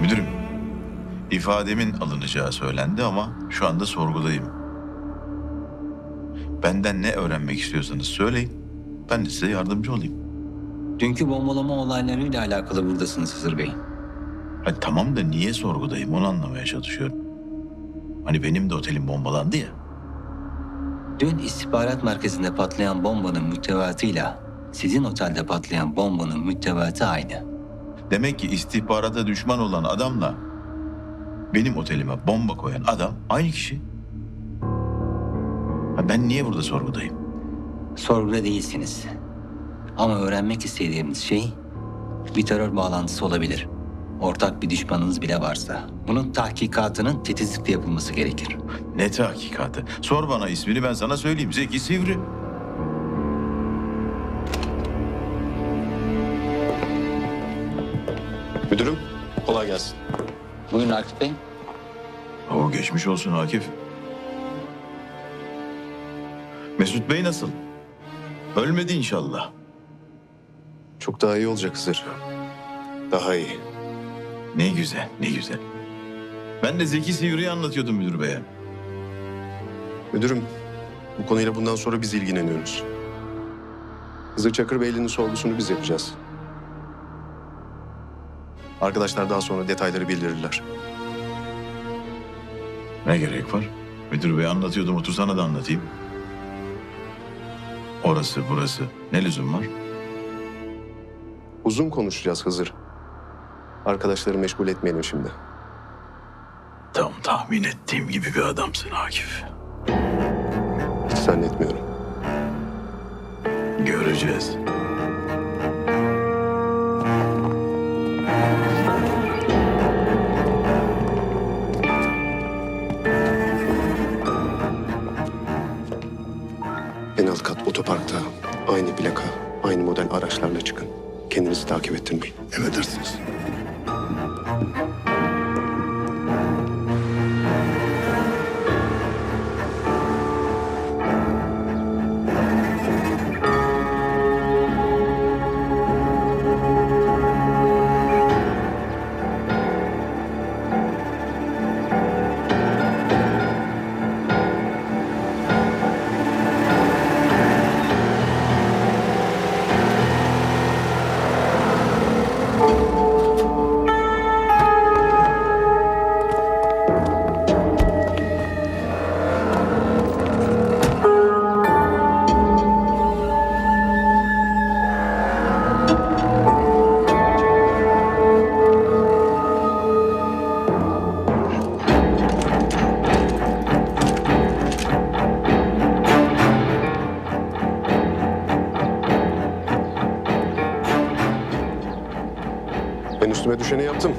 Müdürüm, ifademin alınacağı söylendi ama şu anda sorgudayım. Benden ne öğrenmek istiyorsanız söyleyin. Ben de size yardımcı olayım. Dünkü bombalama olaylarıyla alakalı buradasınız Hızır Bey. Hadi tamam da niye sorgudayım onu anlamaya çalışıyorum. Hani benim de otelim bombalandı ya. Dün istihbarat merkezinde patlayan bombanın müttevatıyla sizin otelde patlayan bombanın müttevatı aynı. Demek ki istihbarata düşman olan adamla benim otelime bomba koyan adam aynı kişi. Ha ben niye burada sorgudayım? Sorguda değilsiniz. Ama öğrenmek istediğimiz şey bir terör bağlantısı olabilir. Ortak bir düşmanınız bile varsa. Bunun tahkikatının titizlikle yapılması gerekir. Ne tahkikatı? Sor bana ismini ben sana söyleyeyim. Zeki Sivri. Gelsin. Buyurun Akif Bey. Oo geçmiş olsun Akif. Mesut Bey nasıl? Ölmedi inşallah. Çok daha iyi olacak Hızır. Daha iyi. Ne güzel, ne güzel. Ben de Zeki Sivri'yi anlatıyordum müdür beye. Müdürüm, bu konuyla bundan sonra biz ilgileniyoruz. Hızır Çakır Beyli'nin sorgusunu biz yapacağız. Arkadaşlar daha sonra detayları bildirirler. Ne gerek var? Müdür bey anlatıyordum otursana da anlatayım. Orası burası. Ne lüzum var? Uzun konuşacağız Hızır. Arkadaşları meşgul etmeyelim şimdi. Tam tahmin ettiğim gibi bir adamsın Akif. Hiç zannetmiyorum. Göreceğiz. En alt kat otoparkta aynı plaka, aynı model araçlarla çıkın. Kendinizi takip ettirmeyin. Emredersiniz. Üstüme düşeni yaptım.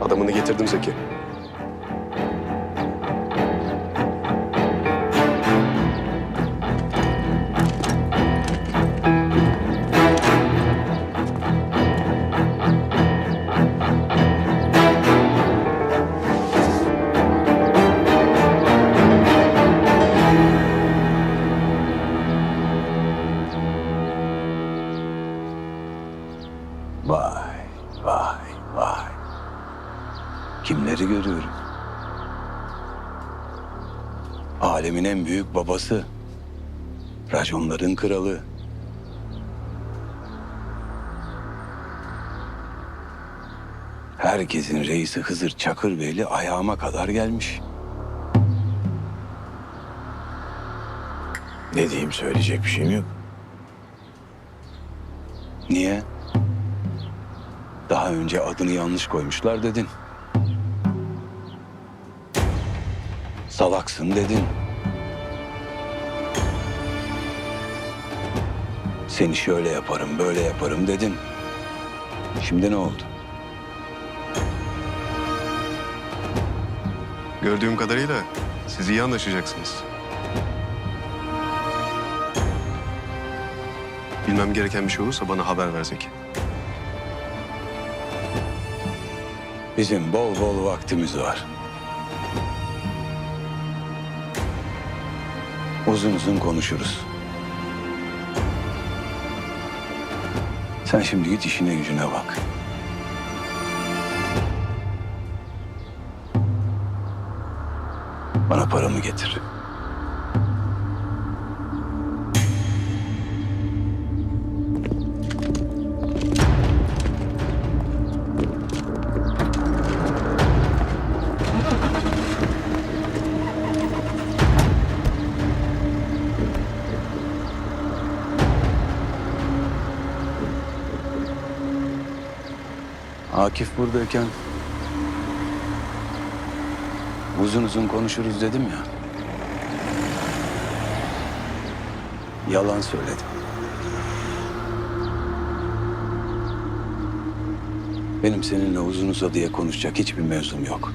Adamını getirdim Zeki. Alemin en büyük babası. Raconların kralı. Herkesin reisi Hızır Çakırbeyli ayağıma kadar gelmiş. Ne diyeyim söyleyecek bir şeyim yok. Niye? Daha önce adını yanlış koymuşlar dedin. Salaksın dedin. Seni şöyle yaparım, böyle yaparım dedin. Şimdi ne oldu? Gördüğüm kadarıyla siz iyi anlaşacaksınız. Bilmem gereken bir şey olursa bana haber ver Zeki. Bizim bol bol vaktimiz var. Uzun uzun konuşuruz. Sen şimdi git işine gücüne bak. Bana paramı getir. Akif buradayken uzun uzun konuşuruz dedim ya. Yalan söyledim. Benim seninle uzun uzadıya konuşacak hiçbir mevzum yok.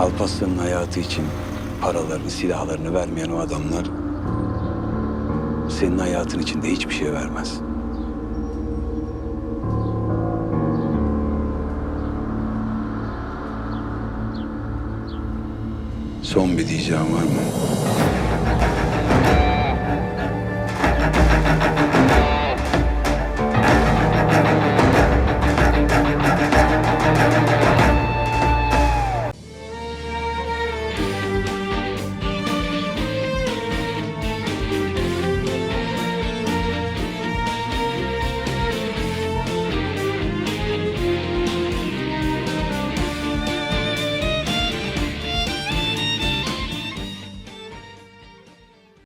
Alparslan'ın hayatı için paralarını, silahlarını vermeyen o adamlar senin hayatın içinde hiçbir şey vermez. Son bir diyeceğim var mı?